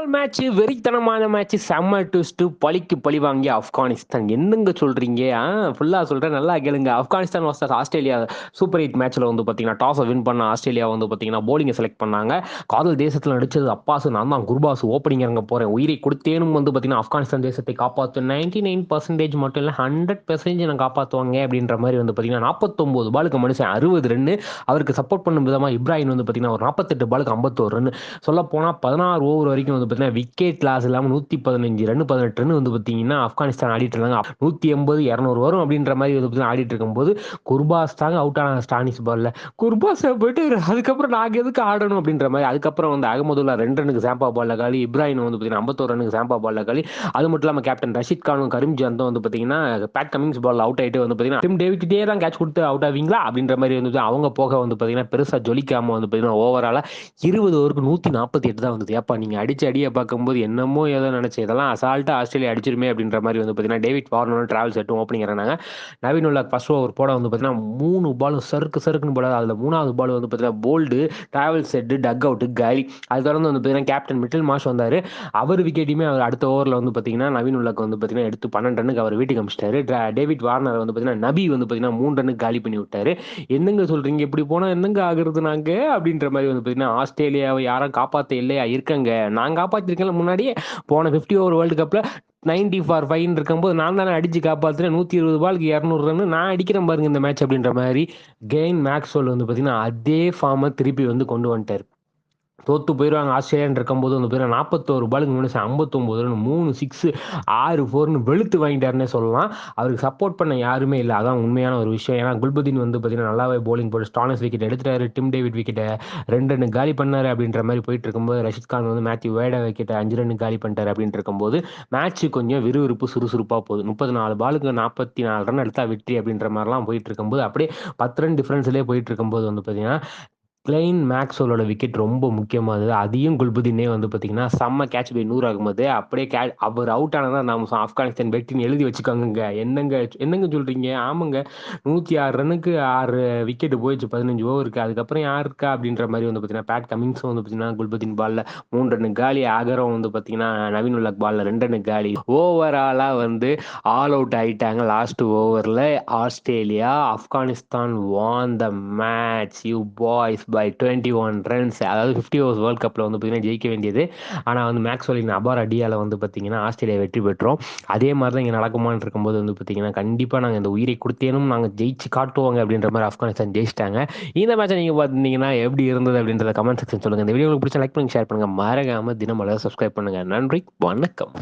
Football match வெறித்தனமான match செம்ம twist பழிக்கு பழி வாங்கி ஆப்கானிஸ்தான். என்னங்க சொல்றீங்க? ஆ ஃபுல்லாக சொல்கிறேன் நல்லா கேளுங்க. Afghanistan versus Australia super eight மேட்ச்சில் வந்து பார்த்தீங்கன்னா டாஸை வின் பண்ண ஆஸ்திரேலியா வந்து பார்த்தீங்கன்னா போலிங்கை செலக்ட் பண்ணாங்க. காதல் தேசத்தில் நடிச்சது அப்பாசு நான் தான் குர்பாஸ் ஓப்பனிங் இறங்க போகிறேன் உயிரை கொடுத்தேனும் வந்து பார்த்தீங்கன்னா ஆப்கானிஸ்தான் தேசத்தை காப்பாற்று நைன்டி நைன் பர்சன்டேஜ் மட்டும் இல்லை ஹண்ட்ரட் பர்சன்டேஜ் நான் காப்பாற்றுவாங்க அப்படின்ற மாதிரி வந்து பார்த்தீங்கன்னா நாற்பத்தொம்போது பாலுக்கு மனுஷன் அறுபது ரன்னு அவருக்கு சப்போர்ட் பண்ணும் விதமாக இப்ராஹிம் வந்து பார்த்தீங்கன்னா ஒரு நாற்பத்தெட்டு பாலுக்கு ஐம்பத்தோரு ரன் சொல்ல போனால் பதினாறு ஓவர் வரைக்கும் வந்து பார்த்தீங்கன்னா விக்கெட் லாஸ் இல்லாமல் நூற்றி பதினஞ்சு ரன் பதினெட்டு ரன் வந்து பார்த்தீங்கன்னா ஆப்கானிஸ்தான் ஆடிட்டு இருந்தாங்க. நூற்றி எண்பது இரநூறு வரும் அப்படின்ற மாதிரி வந்து பார்த்தீங்கன்னா ஆடிட்டு இருக்கும்போது குர்பாஸ் தாங்க அவுட் ஆனாங்க ஸ்டானிஸ் பாலில். குர்பாஸ் போயிட்டு அதுக்கப்புறம் நாங்கள் எதுக்கு ஆடணும் அப்படின்ற மாதிரி அதுக்கப்புறம் வந்து அகமதுல்லா ரெண்டு ரனுக்கு சாம்பா பாலில் காலி இப்ராஹிம் வந்து பார்த்தீங்கன்னா ஐம்பத்தோரு ரனுக்கு சாம்பா பாலில் காலி. அது மட்டும் இல்லாமல் கேப்டன் ரஷித் கானும் கரீம் ஜாந்தும் வந்து பார்த்தீங்கன்னா பேட் கமிங்ஸ் பால் அவுட் ஆகிட்டு வந்து பார்த்தீங்கன்னா டிம் டேவிட்டே தான் கேட்ச் கொடுத்து அவுட் ஆவீங்களா அப்படின்ற மாதிரி வந்து அவங்க போக வந்து பார்த்தீங்கன்னா பெருசாக ஜொலிக்காமல் வந்து பார்த்தீங்கன்னா ஓவராலாக இருபது ஓவருக்கு நூற்றி நாற்பத்தி எட்டு தான் வந்து ஏப்பா நீங்கள் அடிச்சு அடியை பார்க்கும்போது என்னமோ ஏதோ நினச்சி இதெல்லாம் அசால்ட்டாக ஆஸ்திரேலியா அடிச்சிருமே அப்படின்ற மாதிரி வந்து பார்த்தீங்கன்னா டேவிட் வார்னர் டிராவல் செட்டும் ஓப்பனிங் இறங்கினாங்க நவீன் உல்லா ஃபர்ஸ்ட் ஓவர் போட வந்து பார்த்தீங்கன்னா மூணு பாலும் சறுக்கு சறுக்குன்னு போடாது. அதில் மூணாவது பால் வந்து பார்த்தீங்கன்னா bowled Travis Head duck out காலி அது தொடர்ந்து வந்து பார்த்தீங்கன்னா கேப்டன் மிட்டில் மாஷ் வந்தார். அவர் விக்கெட்டையுமே அவர் அடுத்த ஓவரில் வந்து பார்த்தீங்கன்னா நவீன் உல்லாக்கு வந்து பார்த்தீங்கன்னா எடுத்து பன்னெண்டு ரன்னுக்கு அவர் வீட்டுக்கு அமிச்சிட்டாரு. டேவிட் வார்னர் வந்து பார்த்தீங்கன்னா நபி வந்து பார்த்தீங்கன்னா மூணு ரன்னுக்கு காலி பண்ணி விட்டாரு. என்னங்க சொல்கிறீங்க இப்படி போனால் என்னங்க ஆகுறது நாங்கள் அப்படின்ற மாதிரி வந்து பார்த்தீங்கன்னா ஆஸ்திரேலியாவை யாரும் காப்பாற்ற இல்லையா? இருக்காங்க. நாங்கள் காப்பாற்றிருக்கேன் முன்னாடியே போன ஃபிஃப்டி ஓவர் வேர்ல்டு கப்பில் நைன்டி ஃபார் ஃபைன் இருக்கும்போது நான் தானே அடிச்சு காப்பாற்றுறேன் நூற்றி இருபது பாலுக்கு இரநூறு ரன் நான் அடிக்கிறேன் பாருங்க இந்த மேட்ச் அப்படின்ற மாதிரி. கெயின் மேக்ஸ்வெல் வந்து பார்த்தீங்கன்னா அதே ஃபார்மை திருப்பி வந்து கொண்டு வந்துட்டார். தோத்து போயிடுவாங்க ஆஸ்திரேலியான் இருக்கும்போது வந்து பார்த்தீங்கன்னா நாற்பத்தோரு பாலுக்கு முன்னாடி ஐம்பத்தொம்போது ரன் மூணு சிக்ஸ் ஆறு ஃபோர்னு வெளுத்து வாங்கிட்டாருன்னே சொல்லலாம். அவருக்கு சப்போர்ட் பண்ண யாருமே இல்லை. அதான் உண்மையான ஒரு விஷயம். ஏன்னா குல்புதீன் வந்து பார்த்தீங்கன்னா நல்லாவே போலிங் போட்டு ஸ்டானஸ் விக்கெட் எடுத்துட்டாரு. டிம் டேவிட் விக்கெட்டை ரெண்டு ரன் காலி பண்ணார் அப்படின்ற மாதிரி போயிட்டு இருக்கும்போது ரஷித் கான் வந்து மேத்யூ வேட விக்கெட்டை அஞ்சு ரன் காலி பண்ணிட்டார் அப்படின்ட்டு இருக்கும்போது மேட்ச் கொஞ்சம் விறுவிறுப்பு சுறுசுறுப்பாக போகுது. முப்பத்தி நாலு பாலுக்கு நாற்பத்தி நாலு ரன் எடுத்தா வெற்றி அப்படின்ற மாதிரிலாம் போயிட்டு இருக்கும்போது அப்படியே பத்து ரன் டிஃப்ரென்ஸ்லேயே போயிட்டு இருக்கும்போது வந்து பார்த்தீங்கன்னா கிளைன் மேக்ஸோலோட விக்கெட் ரொம்ப முக்கியமானது. அதையும் குல்புதீனே வந்து பார்த்தீங்கன்னா செம்ம கேட்ச் போய் நூறு ஆகும்போது அப்படியே கே அவர் அவுட் ஆனதான் நம்ம ஆப்கானிஸ்தான் வெட்டின்னு எழுதி வச்சுக்கோங்க என்னங்க என்னங்க சொல்கிறீங்க ஆமாங்க. நூற்றி ஆறு ரன்னுக்கு ஆறு விக்கெட் போயிடுச்சு பதினஞ்சு ஓவருக்கு அதுக்கப்புறம் யார் இருக்கா அப்படின்ற மாதிரி வந்து பார்த்தீங்கன்னா பேட் கமிங்ஸும் வந்து பார்த்தீங்கன்னா குல்புதீன் பாலில் மூணு ரன்னு காலி. ஆகரம் வந்து பார்த்தீங்கன்னா நவீன் உலக் பாலில் ரெண்டு ரன்னு காலி. ஓவராலாக வந்து ஆல் அவுட் ஆகிட்டாங்க லாஸ்ட் ஓவரில் Australia Afghanistan won the match you boys by twenty one runs அதாவது ஃபிஃப்டி ஓவர்ஸ் வேர்ல்ட் கப்பில் வந்து பார்த்தீங்கன்னா ஜெயிக்க வேண்டியது. ஆனால் வந்து மேக்ஸ்வெலின் அபார் அடியால் வந்து பார்த்தீங்கன்னா ஆஸ்திரேலியா வெற்றி பெற்றோம். அதே மாதிரி தான் இங்கே நடக்குமான்னு இருக்கும்போது வந்து பார்த்தீங்கன்னா கண்டிப்பாக நாங்கள் இந்த உயிரை கொடுத்தேனும் நாங்கள் ஜெயிச்சு காட்டுவோங்க அப்படின்ற மாதிரி ஆப்கானிஸ்தான் ஜெயிச்சிட்டாங்க. இந்த மேட்சை நீங்கள் பார்த்தீங்கன்னா எப்படி இருந்தது அப்படின்றத கமெண்ட் செக்ஷன் சொல்லுங்கள் இந்த வீடியோ உங்களுக்கு பிடிச்ச லைக் பண்ணுங்க ஷேர் பண்ணுங்கள் மறக்காமல் தினமலர் சப்ஸ்கிரைப் பண்ணுங்கள் நன்றி வணக்கம்.